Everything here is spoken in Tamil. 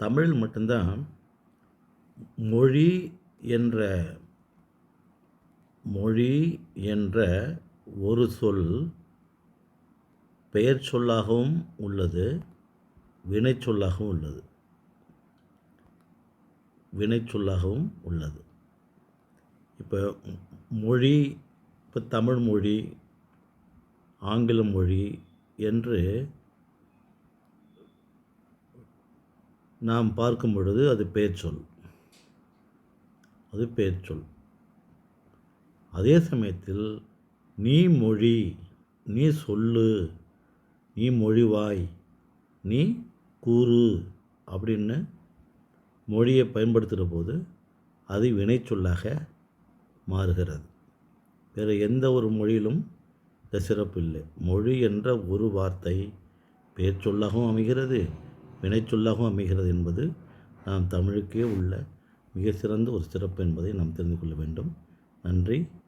தமிழில் மட்டும்தான் மொழி என்ற மொழி என்ற ஒரு சொல் பெயர் சொல்லாகவும் உள்ளது வினைச்சொல்லாகவும் உள்ளது. வினைச்சொல்லாகவும் உள்ளது. இப்போ மொழி இப்போ தமிழ் மொழி ஆங்கில மொழி என்று நாம் பார்க்கும் பொழுது அது பேச்சொல். அது பேச்சொல். அதே சமயத்தில் நீ மொழி நீ சொல்லு நீ மொழிவாய் நீ கூறு அப்படின்னு மொழியை பயன்படுத்துகிற போது அது வினைச்சொல்லாக மாறுகிறது. வேறு எந்த ஒரு மொழியிலும் இந்த சிறப்பு இல்லை. மொழி என்ற ஒரு வார்த்தை பேச்சொல்லாகவும் அமைகிறது. வினைச்சொல்லாகவும் அமைகிறது என்பது நாம் தமிழுக்கே உள்ள மிக சிறந்த ஒரு சிறப்பு என்பதை நாம் தெரிந்து கொள்ள வேண்டும். நன்றி.